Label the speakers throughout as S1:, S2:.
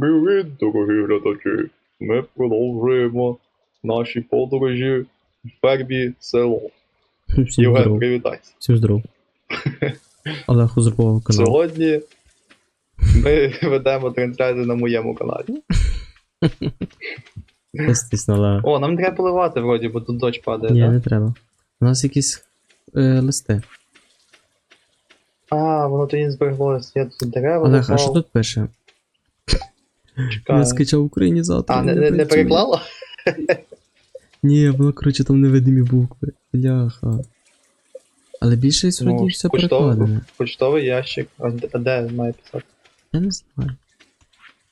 S1: Привіт, дорогі глядачі! Ми продовжуємо наші подорожі в фермі село.
S2: Всім
S1: Євген,
S2: здоров.
S1: привітайся.
S2: Всім здоров. Олег Узурпов канал.
S1: Сьогодні ми ведемо трансляцію на моєму каналі.
S2: Естественно.
S1: О, нам не треба поливати вроді, бо тут дощ падає,
S2: Ні,
S1: так?
S2: не треба. У нас якісь е, листи.
S1: А, воно тоді збереглося. Я тут дерева
S2: Олег, а що тут пише?
S1: Чекаю.
S2: Я скачав українізатор.
S1: А, не, не, не
S2: працює.
S1: переклала?
S2: Ні, воно, коротше, там невидимі букви. Бляха. Але більше сьогодні
S1: Ну,
S2: все перекладене.
S1: Почтовий ящик. А де, а де має писати?
S2: Я не знаю.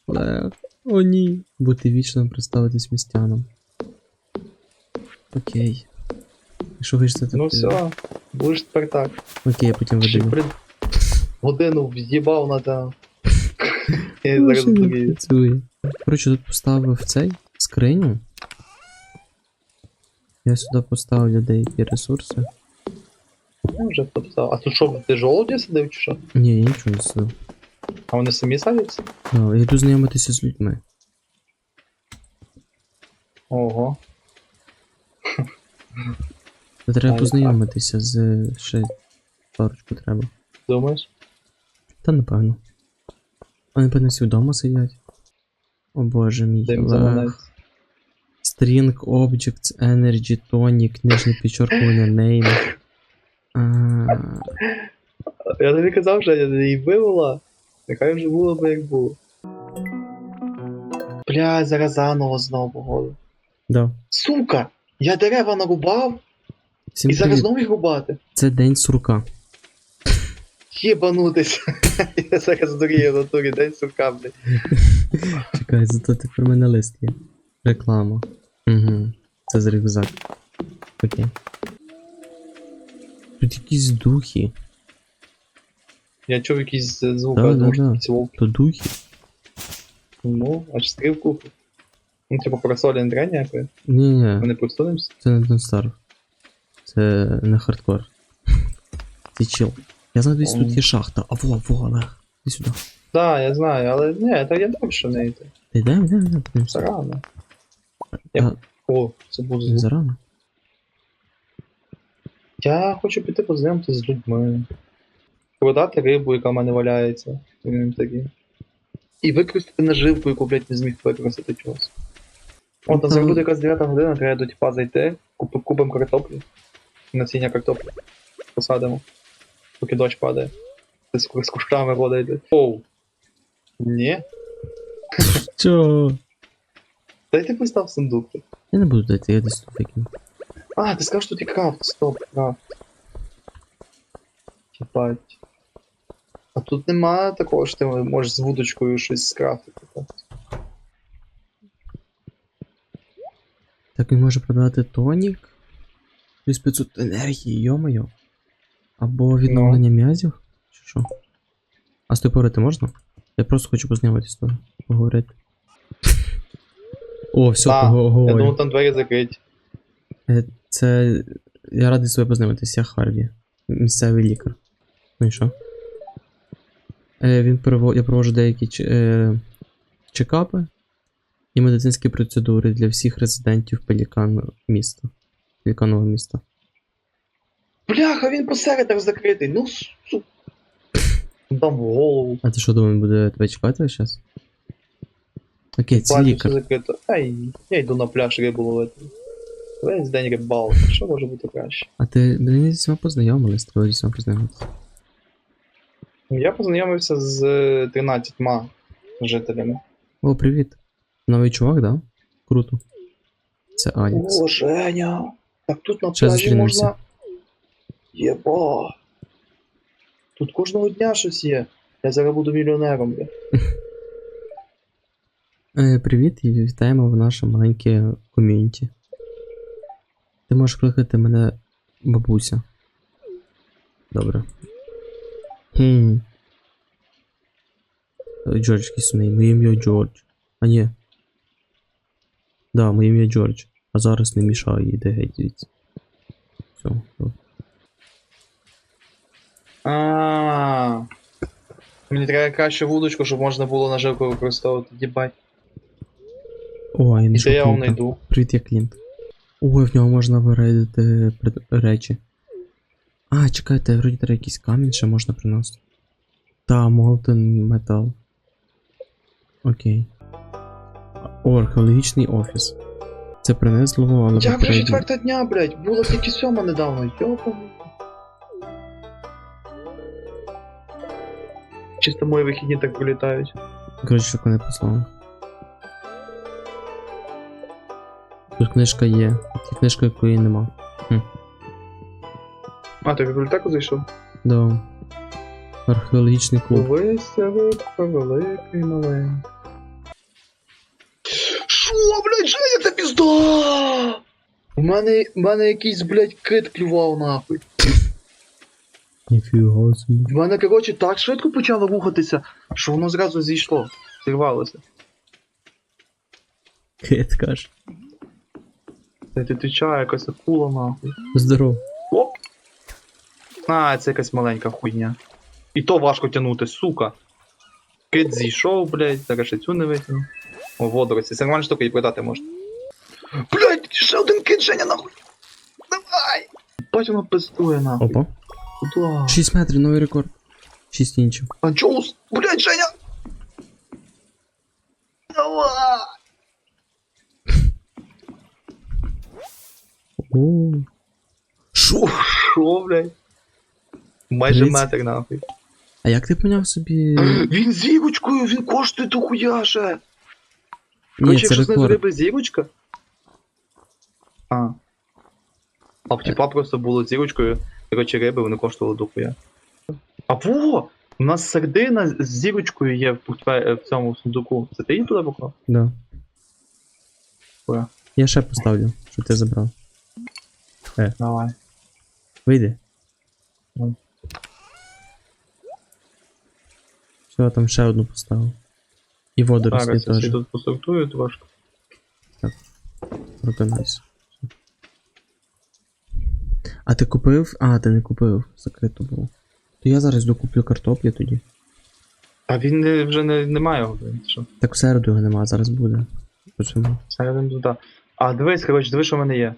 S2: Олег. О, ні. Бути вічно представитись містянам. Окей. Якщо хочете так.
S1: Ну
S2: е,
S1: все, будеш тепер так.
S2: Окей, я потім
S1: Ще,
S2: видаю.
S1: блін, годину в'їбав на те. Я зараз
S2: працює. Коротше, тут поставив цей скриню. Я сюди поставлю деякі ресурси.
S1: Я вже пописав. А тут що, ти жолуді сидив чи що?
S2: Ні, я нічого не сидив.
S1: А вони самі садяться?
S2: Да, я йду знайомитися з людьми.
S1: Ого.
S2: Та треба
S1: Ай,
S2: познайомитися з ще парочку треба.
S1: Думаєш?
S2: Та напевно. Вони певно всі вдома сидять. О боже мій. String Objects Energy Tonic, нижнє підчоркування Name. А,
S1: Я тобі казав, що я її вивела. Нехай вже було би як було. Бля, зараз заново знову погоду.
S2: да.
S1: Сука! Я дерева нарубав
S2: Всім
S1: і зараз знову їх рубати.
S2: Це день сурка.
S1: Єбанутись. Я зараз дурію на турі, день сука, блядь.
S2: Чекай, зато тепер в мене лист є. Реклама. Угу. Це з рюкзак. Окей. Тут якісь духи.
S1: Я чув якийсь звук,
S2: Да,
S1: а
S2: да,
S1: що
S2: да. То духи.
S1: Ну, аж стрілку. Ну, типу, парасолі не треба ніякої.
S2: Ні, ні,
S1: не посунемося.
S2: це не Starve. Це не хардкор. Це чил. Я знаю, десь тут є шахта. А во, во, Олег. Іди сюди.
S1: Так, я знаю, але ні, так я дав, що не йти.
S2: Та йдемо, йдемо, йдемо, подивимося.
S1: Зарано. Я- О, це був звук.
S2: зарано.
S1: Я хочу піти познайомитися з людьми. Продати рибу, яка в мене валяється в інвентарі. І використати наживку, яку, блядь, не зміг використати чогось. От,
S2: Ну,
S1: зараз буде якась 9 година, треба до тіпа зайти, куп- купимо картоплю. Насіння картоплі. Посадимо. Поки дощ падає. З, з кущами вода йде. Оу. Ні.
S2: Чо?
S1: Дай ти постав сундук.
S2: Я не буду дати, я десь тут викину.
S1: А, ти скажеш, тут і крафт, стоп, крафт. Єбать. А тут нема такого, що ти можеш з вудочкою щось скрафтити. так?
S2: Так він може продати тонік. Плюс 500 енергії, йомайо. Або відновлення м'язів. Чи що? А з тобою поговорити можна? Я просто хочу познайомитися з тобою. Поговорити. О, все,
S1: А, Я думав, там двері закриті.
S2: Е, Це. Я радий з тобою познайомитися, я Харві. Місцевий лікар. Ну і що? Е, Він перево... Я проводжу деякі ч... е... чекапи і медицинські процедури для всіх резидентів Пелікан міста. Пеліканового міста.
S1: Бляха, він посередах закритий. Ну, су. Дам в голову.
S2: А ти що думав, він буде тебе чекати час? Окей, це
S1: Бачу, все
S2: лікар.
S1: закрито. Ай, я йду на пляж рибу ловити. Весь день рибалка. Що може бути краще?
S2: А ти мені зі мною познайомились, треба зі мною познайомитися.
S1: Я познайомився з 13 жителями.
S2: О, привіт. Новий чувак, да? Круто. Це Алекс.
S1: О, Женя! Так тут на
S2: Ще
S1: пляжі
S2: зустрінемося.
S1: можна. Єба! Тут кожного дня щось є. Я зараз буду мільйонером.
S2: Е, привіт і вітаємо в наше маленьке ком'юніті. Ти можеш кликати мене бабуся. Добре. Хм. Е, Джордж якийсь сумний. Моє ім'я Джордж. А ні. Да, моє ім'я Джордж. А зараз не мішаю, іде геть звідси. Все. добре.
S1: А. Мені треба краще вудочку, щоб можна було наживку використовувати. Єбать.
S2: О, я
S1: І де я вам знайду?
S2: Привіт, я Клінт. Ой, в нього можна вирейдити речі. А, чекайте, вроді треба якийсь камінь ще можна приносити. Та, молотен метал. Окей. О, археологічний офіс. Це принесло, але
S1: Я
S2: попередньо-
S1: четверта дня, блядь, було тільки сьома недавно, йопа. Чисто мої вихідні так пролітають.
S2: Коротше, що не послав. Тут книжка є, а книжка якої нема.
S1: А, ти в бібліотеку зайшов?
S2: Да. Археологічний клуб.
S1: Ловися рибка, великий маленький. Шо, блядь, Женя, це пізда! У мене, у мене якийсь, блядь, кит клював нахуй.
S2: Ніфіга собі.
S1: В мене, коротше, так швидко почало рухатися, що воно зразу зійшло. Зірвалося.
S2: Кит каже.
S1: Та ти твічає якась акула нахуй.
S2: Здоров.
S1: Оп! А, це якась маленька хуйня. І то важко тягнути, сука. Кит зійшов, блядь, зараз ще цю не витягнув. О, водорості, це нормальна штука, і продати можна. Блядь, ще один кит, Женя, нахуй! Давай! Бать воно пиздує, нахуй.
S2: Опа.
S1: Куда?
S2: 6 метрів, новий рекорд. 6 інчів.
S1: Анчоус! Блядь, Женя! Давай!
S2: О.
S1: Шо? Шо, блядь? Майже
S2: Тридцять.
S1: метр, нахуй.
S2: А як ти поняв собі.
S1: Він зірочкою, він коштує дохуя ще.
S2: Ні,
S1: Короче,
S2: це
S1: якщо знизу
S2: рекорд.
S1: риби зірочка. А. А в тіпа просто було зірочкою. Короче, риби вони коштували дохуя. А во! У нас сардина з зірочкою є в, портфе- в цьому сундуку. Це ти її туди поклав?
S2: Да.
S1: Ура.
S2: Я ще поставлю, щоб ти забрав.
S1: Давай.
S2: Вийди.
S1: Ну.
S2: Все, я там ще одну поставив. І водорослі
S1: Зараз я
S2: теж.
S1: собі тут посортую трошки.
S2: Виконайся. А ти купив? А, ти не купив. Закрито було. То я зараз докуплю картоплі тоді.
S1: А він не, вже не, немає його, блін. Що?
S2: Так в середу його нема, зараз буде. Почему?
S1: Середин туди. А дивись, коротше, дивись, що в мене є.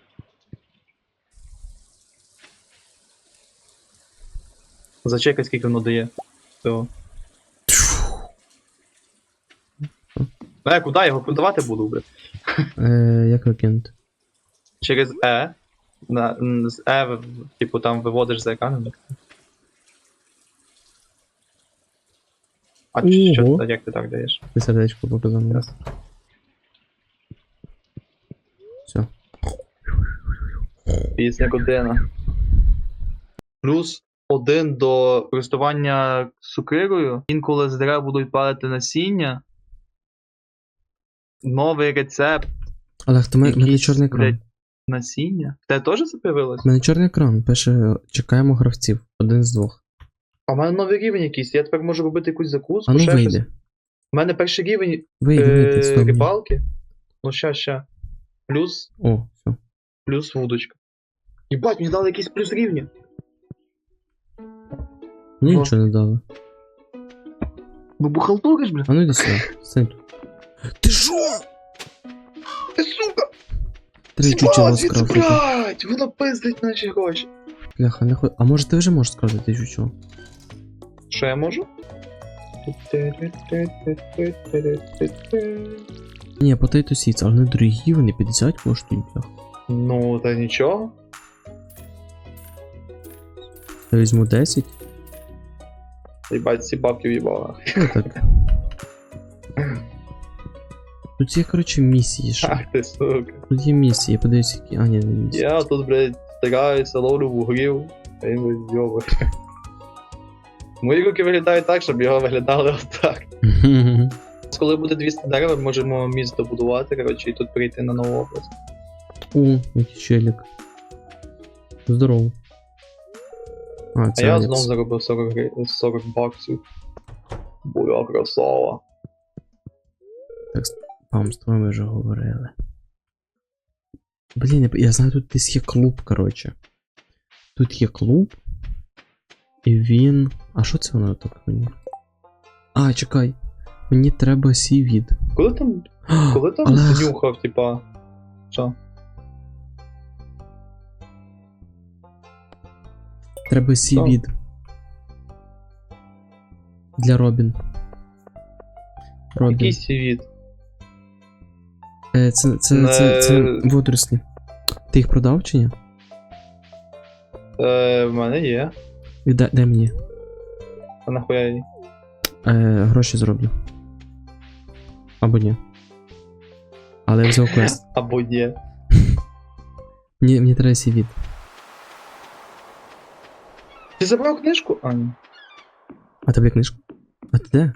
S1: Зачекай, скільки воно дає. Все. Е, куди я його продавати буду, блядь?
S2: Е, як викинути?
S1: Через Е. На, з Е, типу, там виводиш за екраном. А чи що ти, як ти так даєш?
S2: Ти сердечко показав мені. Все.
S1: Пісня година. Плюс один до користування сукирою. Інколи з дерев будуть падати насіння. Новий рецепт
S2: Але хто
S1: Якийсь,
S2: чорний екран.
S1: Блядь, насіння. Тебе теж це появилось?
S2: У мене чорний екран. Пише, чекаємо гравців. Один з двох.
S1: А в мене новий рівень якийсь. Я тепер можу робити якусь закуску.
S2: А ну
S1: ще щось. У мене перший рівень
S2: вийди,
S1: е- рибалки. Ну ща, ща. Плюс,
S2: О, все.
S1: плюс вудочка. Єбать, мені дали якийсь плюс рівня.
S2: Мені
S1: О.
S2: нічого не дали.
S1: Ви бухалтуриш, бля?
S2: А ну йди сюди. Стань тут. Ти що?
S1: Ти сука!
S2: Три чучела скрафтити.
S1: Воно пиздить наші гроші.
S2: Бляха, не хо... А може ти вже можеш скрафтити чучело?
S1: Що я можу?
S2: Ні, potato seeds, але вони дорогі, вони 50 коштують, бляха.
S1: Ну, та нічого.
S2: Я візьму 10.
S1: Їбать, ці бабки в'їбала.
S2: Так. Тут є, коротше, місії ще.
S1: Ах ти, сука.
S2: Тут є місії, я подивлюсь, які. А, ні, не місії.
S1: Я тут, блядь, стираюся, ловлю вуглів, а він вийобує. Мої руки виглядають так, щоб його виглядали отак. Коли буде 200 дерева, ми можемо місто будувати, коротше, і тут прийти на нову область.
S2: О, який челік. Здорово. А,
S1: А я
S2: Алекс.
S1: знову заробив 40, гри- 40 баксів. Буя красава.
S2: Пам, з тобою ми вже говорили. Блін, я, знаю, тут десь є клуб, коротше. Тут є клуб. І він. А що це воно так мені? А, чекай. Мені треба сівід.
S1: Коли там, коли там
S2: Олег.
S1: знюхав, типа. Що?
S2: Треба сівід. Для Робін. Робін.
S1: Який світ?
S2: Е, це, це, це, це
S1: Не-
S2: водорослі. Ти їх продав чи ні?
S1: Е, в мене є.
S2: Віддай дай мені.
S1: А нахуя її?
S2: Е, гроші зроблю. Або ні. Але я взяв квест.
S1: Або є.
S2: Мені, мені треба сівід.
S1: Ти забрав книжку? А, ні.
S2: А тобі книжка? А ти де?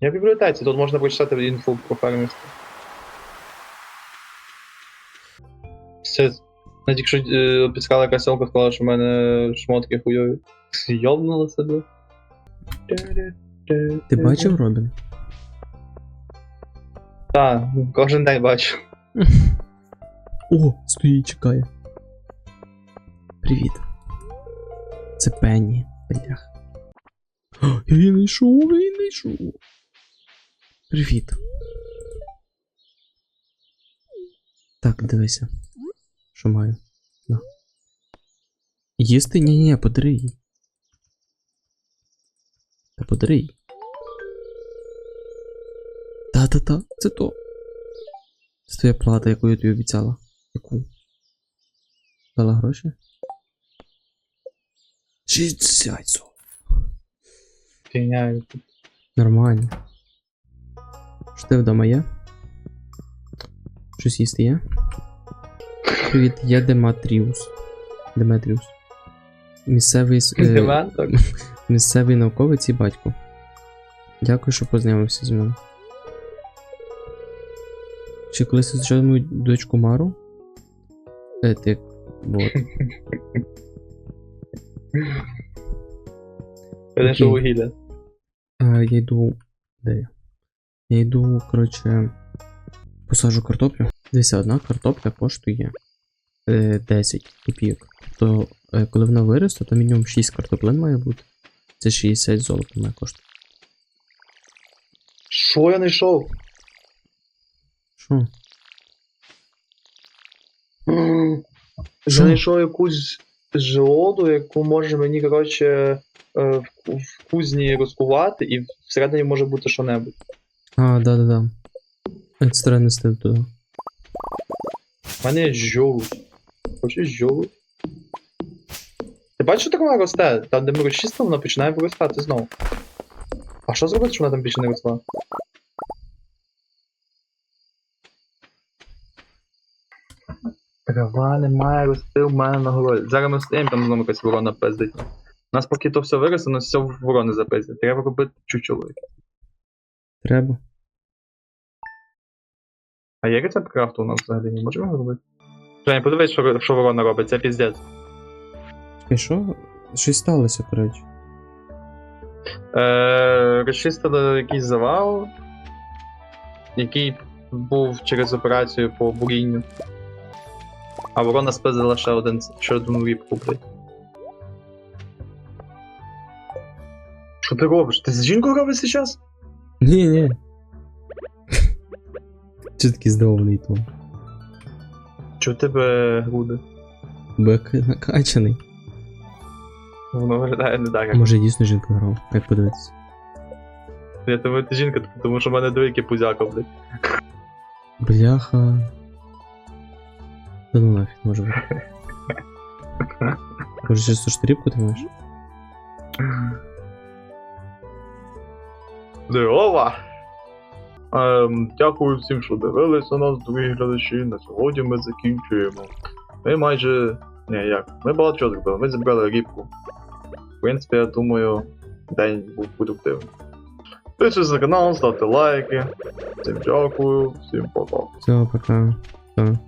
S1: Я в бібліотеці, тут можна прочитати інфу про фермерство. Все. Навіть якщо е, підсказала якась селка, сказала, що в мене шмотки хуйові. Йобнула себе.
S2: Ти бачив Робін?
S1: Так, кожен день бачу.
S2: О, стоїть, чекає. Привіт. Це Пенні. Блях. Її знайшов, я знайшов. Привіт. Так, дивися. Що маю? На. Їсти? Ні, ні, подари їй. Та подари їй. Та-та-та, це то. Це твоя плата, яку я тобі обіцяла. Яку? Дала гроші? 60 зол.
S1: Фігня.
S2: Нормально. Що ти вдома є? Щось їсти є? Привіт, я Дематріус. Деметріус. Місцевий, е, місцевий науковець і батько. Дякую, що познайомився з мною. Чи колись ти зустрічав мою дочку Мару? Е, ти. Вот.
S1: Знайшов вугілля.
S2: Я йду. Де я? Я йду, коротше. Посаджу картоплю. Дивися, одна картопля коштує 10 копійок. Тобто, е, коли вона виросте, то мінімум 6 картоплин має бути. Це 60 золота має коштувати.
S1: Що я знайшов?
S2: Що?
S1: Я
S2: Що?
S1: знайшов якусь жолоду, яку може мені, коротше, е, в, кузні розкувати, і всередині може бути що-небудь.
S2: А, да-да-да. Е, Це треба нести туди.
S1: У мене є жолудь. Хочеш жолудь? Ти бачиш, що таке росте? Там, де ми розчистили, вона починає виростати знову. А що зробити, що вона там більше не росла? Трава немає рости в мене на городі. Зараз ми встаємо, там знову якась ворона пиздить. У нас поки то все виросте, нас все в ворони запиздить. Треба робити чучело.
S2: Треба.
S1: А є рецепт крафту у нас взагалі? Можемо робити? Женя, подивись, що, що ворона робить, це піздець.
S2: Чекай, що? Щось сталося, коротше.
S1: Е, розчистили якийсь завал, який був через операцію по бурінню. А ворона спиздила ще один ще одну віпку, блядь. Що ти робиш? Ти з жінкою робиш зараз?
S2: Ні, ні. Чи такий здивований то?
S1: Чи в тебе груди?
S2: Бо я к- накачаний.
S1: Воно виглядає не так, як.
S2: може дійсно жінка грав? Як подивитися?
S1: Я тебе ти жінка, тому що в мене двійки пузяка, блядь.
S2: Бляха. Да ну нафіг, може бути. Може ще цю штріпку ти маєш?
S1: Здорова! Ем, дякую всім, що дивилися нас, дорогі глядачі. На сьогодні ми закінчуємо. Ми майже. Не, як? Ми багато чого зробили. Ми зібрали рібку. В принципі, я думаю, день був продуктивний. Підписуйтесь на канал, ставте лайки. Всім дякую, всім пока.
S2: Все, пока. Все.